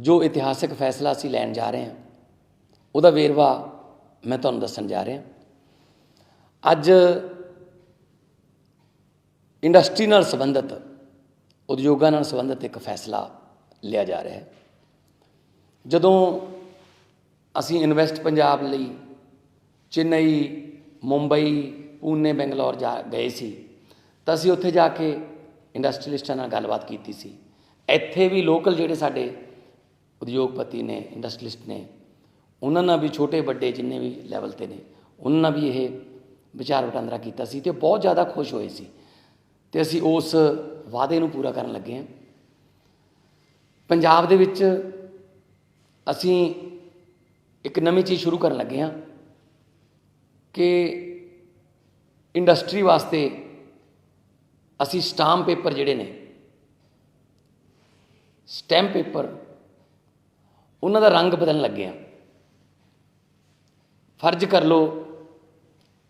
ਜੋ ਇਤਿਹਾਸਿਕ ਫੈਸਲਾ ਅਸੀਂ ਲੈਣ ਜਾ ਰਹੇ ਹਾਂ, ਉਹਦਾ ਵੇਰਵਾ ਮੈਂ ਤੁਹਾਨੂੰ ਦੱਸਣ ਜਾ ਰਿਹਾ। ਅੱਜ ਇੰਡਸਟਰੀ ਨਾਲ ਸੰਬੰਧਿਤ, ਉਦਯੋਗਾਂ ਨਾਲ ਸੰਬੰਧਿਤ ਇੱਕ ਫੈਸਲਾ ਲਿਆ ਜਾ ਰਿਹਾ ਹੈ। ਜਦੋਂ ਅਸੀਂ ਇਨਵੈਸਟ ਪੰਜਾਬ ਲਈ ਚੇਨਈ, ਮੁੰਬਈ, ਪੂਨੇ, ਬੰਗਲੌਰ ਜਾ ਗਏ ਸੀ, ਤਾਂ ਅਸੀਂ ਉੱਥੇ ਜਾ ਕੇ ਇੰਡਸਟਰੀਲਿਸਟਾਂ ਨਾਲ ਗੱਲਬਾਤ ਕੀਤੀ ਸੀ। ਇੱਥੇ ਵੀ ਲੋਕਲ ਜਿਹੜੇ ਸਾਡੇ ਉਦਯੋਗਪਤੀ ਨੇ ਇੰਡਸਟਰੀਲਿਸਟ ਨੇ, ਉਹਨਾਂ ਨਾਲ ਵੀ ਛੋਟੇ ਵੱਡੇ ਜਿੰਨੇ ਵੀ ਲੈਵਲ ਤੇ ਨੇ, ਉਹਨਾਂ ਨਾਲ ਵੀ ਇਹ ਵਿਚਾਰ ਵਟਾਂਦਰਾ ਕੀਤਾ ਸੀ ਤੇ ਬਹੁਤ ਜ਼ਿਆਦਾ ਖੁਸ਼ ਹੋਏ ਸੀ। ਤੇ ਅਸੀਂ ਉਸ ਵਾਅਦੇ ਨੂੰ ਪੂਰਾ ਕਰਨ ਲੱਗੇ ਹਾਂ। ਪੰਜਾਬ ਦੇ ਵਿੱਚ ਅਸੀਂ ਇੱਕ ਨਵੀਂ ਚੀਜ਼ ਸ਼ੁਰੂ ਕਰਨ ਲੱਗੇ ਹਾਂ ਕਿ ਇੰਡਸਟਰੀ ਵਾਸਤੇ ਅਸੀਂ ਸਟਾਮ ਪੇਪਰ ਜਿਹੜੇ ਨੇ ਸਟੈਂਪ ਪੇਪਰ ਉਹਨਾਂ ਦਾ ਰੰਗ ਬਦਲਣ ਲੱਗੇ ਆ। ਫਰਜ਼ ਕਰ ਲਓ,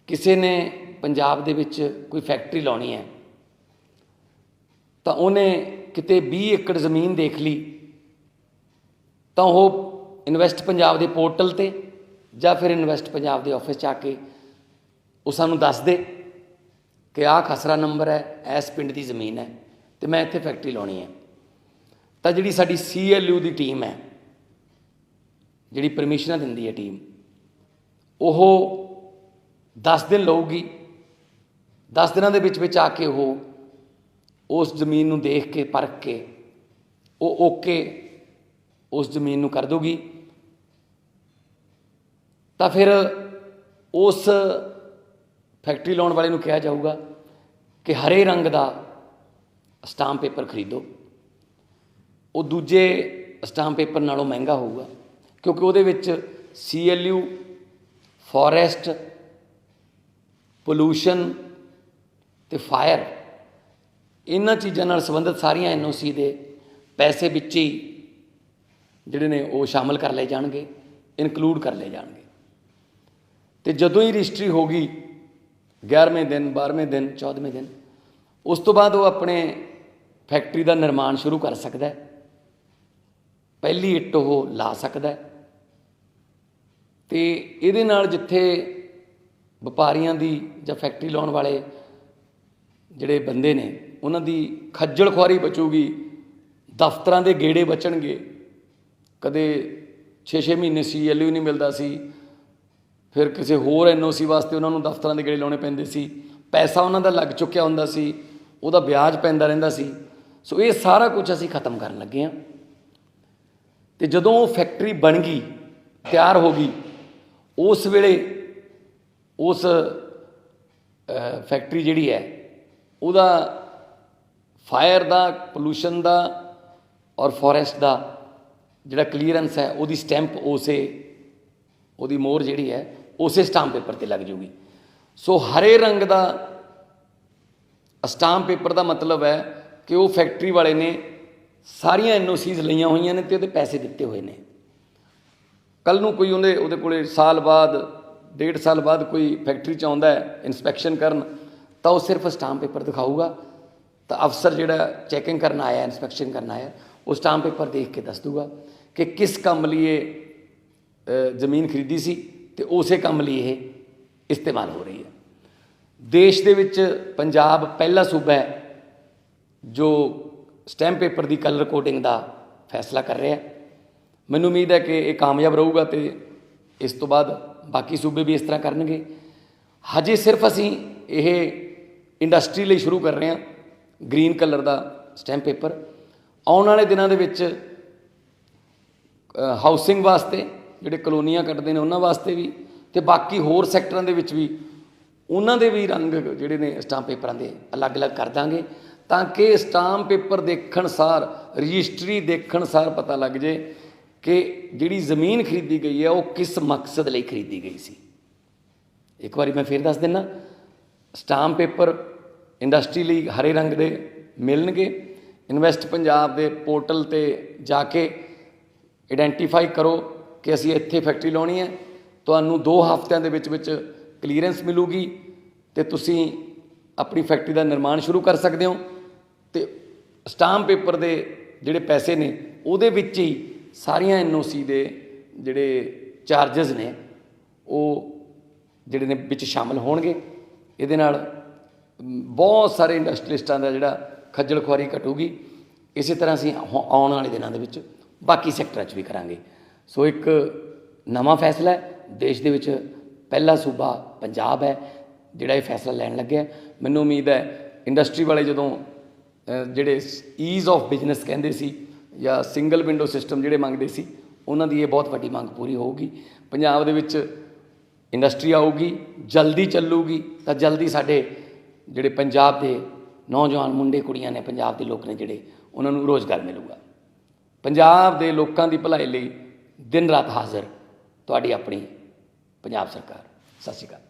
ਕਿਸੇ ਨੇ ਪੰਜਾਬ ਦੇ ਵਿੱਚ ਕੋਈ ਫੈਕਟਰੀ ਲਾਉਣੀ ਹੈ, ਤਾਂ ਉਹਨੇ ਕਿਤੇ 20 ਏਕੜ ਜ਼ਮੀਨ ਦੇਖ ਲਈ, ਤਾਂ ਉਹ ਇਨਵੈਸਟ ਪੰਜਾਬ ਦੇ ਪੋਰਟਲ ਤੇ ਜਾਂ ਫਿਰ ਇਨਵੈਸਟ ਪੰਜਾਬ ਦੇ ਆਫਿਸ 'ਚ ਆ ਕੇ ਉਹ ਸਾਨੂੰ ਦੱਸ ਦੇ ਕਿ ਆਹ ਖਸਰਾ ਨੰਬਰ ਹੈ, ਇਸ ਪਿੰਡ ਦੀ ਜ਼ਮੀਨ ਹੈ ਤੇ ਮੈਂ ਇੱਥੇ ਫੈਕਟਰੀ ਲਾਉਣੀ ਹੈ। ਤਾਂ ਜਿਹੜੀ ਸਾਡੀ ਸੀਐਲਯੂ ਦੀ ਟੀਮ ਹੈ ਜਿਹੜੀ ਪਰਮਿਸ਼ਨਾਂ ਦਿੰਦੀ ਹੈ ਟੀਮ ਉਹ 10 ਦਿਨ ਲਊਗੀ। 10 ਦਿਨਾਂ ਦੇ ਵਿੱਚ ਵਿੱਚ ਆ ਕੇ ਉਹ ਉਸ ਜ਼ਮੀਨ ਨੂੰ ਦੇਖ ਕੇ, ਪਰਖ ਕੇ, ਉਹ ਓਕੇ ਉਸ ਜ਼ਮੀਨ ਨੂੰ ਕਰ ਦੋਗੀ ਤਾਂ ਫਿਰ ਉਸ ਫੈਕਟਰੀ ਲਾਉਣ ਵਾਲੇ ਨੂੰ ਕਿਹਾ ਜਾਊਗਾ ਕਿ ਹਰੇ ਰੰਗ ਦਾ ਸਟਾਂਪ ਪੇਪਰ ਖਰੀਦੋ। ਉਹ ਦੂਜੇ ਸਟਾਂਪ ਪੇਪਰ ਨਾਲੋਂ ਮਹਿੰਗਾ ਹੋਊਗਾ। ਕਿਉਂਕਿ ਉਹਦੇ ਵਿੱਚ ਸੀਐਲਯੂ ਫੋਰੈਸਟ ਪੋਲੂਸ਼ਨ ਤੇ ਫਾਇਰ ਇਹਨਾਂ ਚੀਜ਼ਾਂ ਨਾਲ ਸੰਬੰਧਿਤ ਸਾਰੀਆਂ ਐਨਓਸੀ ਦੇ ਪੈਸੇ ਵਿੱਚ ਹੀ ਜਿਹੜੇ ਨੇ ਉਹ ਸ਼ਾਮਲ ਕਰ ਲਏ ਜਾਣਗੇ ਇਨਕਲੂਡ ਕਰ ਲਏ ਜਾਣਗੇ। ਤੇ ਜਦੋਂ ਹੀ ਰਜਿਸਟਰੀ ਹੋ ਗਈ 11ਵੇਂ ਦਿਨ 12ਵੇਂ ਦਿਨ 14ਵੇਂ ਦਿਨ, ਉਸ ਤੋਂ ਬਾਅਦ ਉਹ ਆਪਣੇ ਫੈਕਟਰੀ ਦਾ ਨਿਰਮਾਣ ਸ਼ੁਰੂ ਕਰ ਸਕਦਾ ਹੈ। ਪਹਿਲੀ ਇੱਟ ਉਹ ਲਾ ਸਕਦਾ ਹੈ। ਤੇ ਇਹਦੇ ਨਾਲ ਜਿੱਥੇ ਵਪਾਰੀਆਂ ਦੀ ਜਾਂ ਫੈਕਟਰੀ ਲਾਉਣ ਵਾਲੇ ਜਿਹੜੇ ਬੰਦੇ ਨੇ, ਉਹਨਾਂ ਦੀ ਖੱਜਲ ਖੁਆਰੀ ਬਚੂਗੀ, ਦਫ਼ਤਰਾਂ ਦੇ ਗੇੜੇ ਬਚਣਗੇ। ਕਦੇ 6-6 ਮਹੀਨੇ ਸੀਐਲਯੂ ਨਹੀਂ ਮਿਲਦਾ ਸੀ, ਫਿਰ ਕਿਸੇ ਹੋਰ ਐਨਓਸੀ ਵਾਸਤੇ ਉਹਨਾਂ ਨੂੰ ਦਫ਼ਤਰਾਂ ਦੇ ਗੇੜੇ ਲਾਉਣੇ ਪੈਂਦੇ ਸੀ। ਪੈਸਾ ਉਹਨਾਂ ਦਾ ਲੱਗ ਚੁੱਕਿਆ ਹੁੰਦਾ ਸੀ, ਉਹਦਾ ਵਿਆਜ ਪੈਂਦਾ ਰਹਿੰਦਾ ਸੀ। ਸੋ ਇਹ ਸਾਰਾ ਕੁਝ ਅਸੀਂ ਖਤਮ ਕਰਨ ਲੱਗੇ ਹਾਂ। ਤੇ ਜਦੋਂ ਉਹ ਫੈਕਟਰੀ ਬਣ ਗਈ, ਤਿਆਰ ਹੋ ਗਈ ਉਸ ਵੇਲੇ ਉਸ ਫੈਕਟਰੀ ਜਿਹੜੀ ਹੈ, ਉਹਦਾ ਫਾਇਰ ਦਾ ਪੋਲੂਸ਼ਨ ਦਾ ਔਰ ਫੋਰੈਸਟ ਦਾ ਜਿਹੜਾ ਕਲੀਅਰੈਂਸ ਹੈ, ਉਹਦੀ ਸਟੈਂਪ ਉਸੇ, ਉਹਦੀ ਮੋਹਰ ਜਿਹੜੀ ਹੈ, ਉਸੇ ਸਟਾਂਪ ਪੇਪਰ ਤੇ ਲੱਗ ਜੂਗੀ ਸੋ ਹਰੇ ਰੰਗ ਦਾ ਸਟਾਂਪ ਪੇਪਰ ਦਾ ਮਤਲਬ ਹੈ ਕਿ ਉਹ ਫੈਕਟਰੀ ਵਾਲੇ ਨੇ ਸਾਰੀਆਂ ਐਨਓਸੀਜ਼ ਲਈਆਂ ਹੋਈਆਂ ਨੇ ਤੇ ਉਹਦੇ ਪੈਸੇ ਦਿੱਤੇ ਹੋਏ ਨੇ। ਕੱਲ ਨੂੰ ਕੋਈ ਉਹਦੇ ਉਹਦੇ ਕੋਲੇ ਸਾਲ ਬਾਅਦ, ਡੇਢ ਸਾਲ ਬਾਅਦ ਕੋਈ ਫੈਕਟਰੀ ਚ ਆਉਂਦਾ ਹੈ ਇਨਸਪੈਕਸ਼ਨ ਕਰਨ, ਤਾਂ ਉਹ ਸਿਰਫ ਸਟਾਂਪ ਪੇਪਰ ਦਿਖਾਊਗਾ। ਤਾਂ ਅਫਸਰ ਜਿਹੜਾ ਚੈਕਿੰਗ ਕਰਨ ਆਇਆ ਇਨਸਪੈਕਸ਼ਨ ਕਰਨ ਆਇਆ, ਉਹ ਸਟਾਂਪ ਪੇਪਰ ਦੇਖ ਕੇ ਦੱਸ ਦੂਗਾ ਕਿ ਕਿਸ ਕੰਮ ਲਈ ਇਹ ਜ਼ਮੀਨ ਖਰੀਦੀ ਸੀ ਤੇ ਉਸੇ ਕੰਮ ਲਈ ਇਹ ਇਸਤੇਮਾਲ ਹੋ ਰਹੀ ਹੈ। ਦੇਸ਼ ਦੇ ਵਿੱਚ ਪੰਜਾਬ ਪਹਿਲਾ ਸੂਬਾ ਹੈ ਜੋ ਸਟੈਂਪ ਪੇਪਰ ਦੀ ਕਲਰ ਕੋਡਿੰਗ ਦਾ ਫੈਸਲਾ ਕਰ ਰਿਹਾ ਹੈ। ਮੈਨੂੰ ਉਮੀਦ ਹੈ ਕਿ ਇਹ ਕਾਮਯਾਬ ਰਹੂਗਾ ਤੇ ਇਸ ਤੋਂ ਬਾਅਦ ਬਾਕੀ ਸੂਬੇ ਵੀ ਇਸ ਤਰ੍ਹਾਂ ਕਰਨਗੇ। ਹਜੇ ਸਿਰਫ ਅਸੀਂ ਇਹ ਇੰਡਸਟਰੀ ਲਈ ਸ਼ੁਰੂ ਕਰ ਰਹੇ ਹਾਂ, ਗ੍ਰੀਨ ਕਲਰ ਦਾ ਸਟੈਂਪ ਪੇਪਰ। ਆਉਣ ਵਾਲੇ ਦਿਨਾਂ ਦੇ ਵਿੱਚ ਹਾਊਸਿੰਗ ਵਾਸਤੇ, ਜਿਹੜੇ ਕਲੋਨੀਆਂ ਕੱਟਦੇ ਨੇ ਉਹਨਾਂ ਵਾਸਤੇ ਵੀ ਤੇ ਬਾਕੀ ਹੋਰ ਸੈਕਟਰਾਂ ਦੇ ਵਿੱਚ ਵੀ ਉਹਨਾਂ ਦੇ ਵੀ ਰੰਗ ਜਿਹੜੇ ਨੇ ਸਟਾਂਪ ਪੇਪਰਾਂ ਦੇ ਅਲੱਗ-ਅਲੱਗ ਕਰ ਦਾਂਗੇ ਤਾਂ ਕਿ ਸਟਾਂਪ ਪੇਪਰ ਦੇਖਣ ਸਾਰ, ਰਜਿਸਟਰੀ ਦੇਖਣ ਸਾਰ ਪਤਾ ਲੱਗ ਜੇ ਕਿ ਜਿਹੜੀ ਜ਼ਮੀਨ ਖਰੀਦੀ ਗਈ ਹੈ, ਉਹ ਕਿਸ ਮਕਸਦ ਲਈ ਖਰੀਦੀ ਗਈ ਸੀ? ਇੱਕ ਵਾਰੀ ਮੈਂ ਫੇਰ ਦੱਸ ਦਿੰਨਾ ਸਟਾਂਪ ਪੇਪਰ ਇੰਡਸਟਰੀ ਲਈ ਹਰੇ ਰੰਗ ਦੇ ਮਿਲਣਗੇ। ਇਨਵੈਸਟ ਪੰਜਾਬ ਦੇ ਪੋਰਟਲ ਤੇ ਜਾ ਕੇ ਆਇਡੈਂਟੀਫਾਈ ਕਰੋ ਕਿ ਅਸੀਂ ਇੱਥੇ ਫੈਕਟਰੀ ਲਾਉਣੀ ਹੈ। ਤੁਹਾਨੂੰ 2 ਹਫ਼ਤਿਆਂ ਦੇ ਵਿੱਚ ਵਿੱਚ ਕਲੀਅਰੈਂਸ ਮਿਲੂਗੀ ਤੇ ਤੁਸੀਂ ਆਪਣੀ ਫੈਕਟਰੀ ਦਾ ਨਿਰਮਾਣ ਸ਼ੁਰੂ ਕਰ ਸਕਦੇ ਹੋ। ਤੇ ਸਟਾਂਪ ਪੇਪਰ ਦੇ ਜਿਹੜੇ ਪੈਸੇ ਨੇ, ਉਹਦੇ ਵਿੱਚ ਹੀ ਸਾਰੀਆਂ ਐਨਓਸੀ ਦੇ ਜਿਹੜੇ ਚਾਰजेस ਨੇ, ਉਹ ਜਿਹੜੇ ਨੇ ਵਿੱਚ ਸ਼ਾਮਲ ਹੋਣਗੇ। ਇਹਦੇ ਨਾਲ ਬਹੁਤ ਸਾਰੇ ਇੰਡਸਟਰੀਲਿਸਟਾਂ ਦਾ ਜਿਹੜਾ ਖੱਜਲ ਖੁਆਰੀ ਘਟੂਗੀ। ਇਸੇ ਤਰ੍ਹਾਂ ਅਸੀਂ ਆਉ- ਆਉਣ ਵਾਲੇ ਦਿਨਾਂ ਦੇ ਵਿੱਚ ਬਾਕੀ ਸੈਕਟਰਾਂ 'ਚ ਵੀ ਕਰਾਂਗੇ। ਸੋ ਇੱਕ ਨਵਾਂ ਫੈਸਲਾ ਹੈ। ਦੇਸ਼ ਦੇ ਵਿੱਚ ਪਹਿਲਾ ਸੂਬਾ ਪੰਜਾਬ ਹੈ, ਜਿਹੜਾ ਇਹ ਫੈਸਲਾ ਲੈਣ ਲੱਗਿਆ। ਮੈਨੂੰ ਉਮੀਦ ਹੈ ਇੰਡਸਟਰੀ ਵਾਲੇ ਜਦੋਂ ਜਿਹੜੇ ਈਜ਼ ਆਫ ਬਿਜ਼ਨਸ ਕਹਿੰਦੇ ਸੀ ਜਾਂ ਸਿੰਗਲ ਵਿੰਡੋ ਸਿਸਟਮ ਜਿਹੜੇ ਮੰਗਦੇ ਸੀ, ਉਹਨਾਂ ਦੀ ਇਹ ਬਹੁਤ ਵੱਡੀ ਮੰਗ ਪੂਰੀ ਹੋਊਗੀ। ਪੰਜਾਬ ਦੇ ਵਿੱਚ ਇੰਡਸਟਰੀ ਆਊਗੀ, ਜਲਦੀ ਚੱਲੂਗੀ, ਤਾਂ ਜਲਦੀ ਸਾਡੇ ਜਿਹੜੇ ਪੰਜਾਬ ਦੇ ਨੌਜਵਾਨ ਮੁੰਡੇ ਕੁੜੀਆਂ ਨੇ, ਪੰਜਾਬ ਦੇ ਲੋਕ ਨੇ ਜਿਹੜੇ, ਉਹਨਾਂ ਨੂੰ ਰੋਜ਼ਗਾਰ ਮਿਲੂਗਾ। ਪੰਜਾਬ ਦੇ ਲੋਕਾਂ ਦੀ ਭਲਾਈ ਲਈ ਦਿਨ ਰਾਤ ਹਾਜ਼ਰ ਤੁਹਾਡੀ ਆਪਣੀ ਪੰਜਾਬ ਸਰਕਾਰ। ਸਤਿ ਸ਼੍ਰੀ ਅਕਾਲ।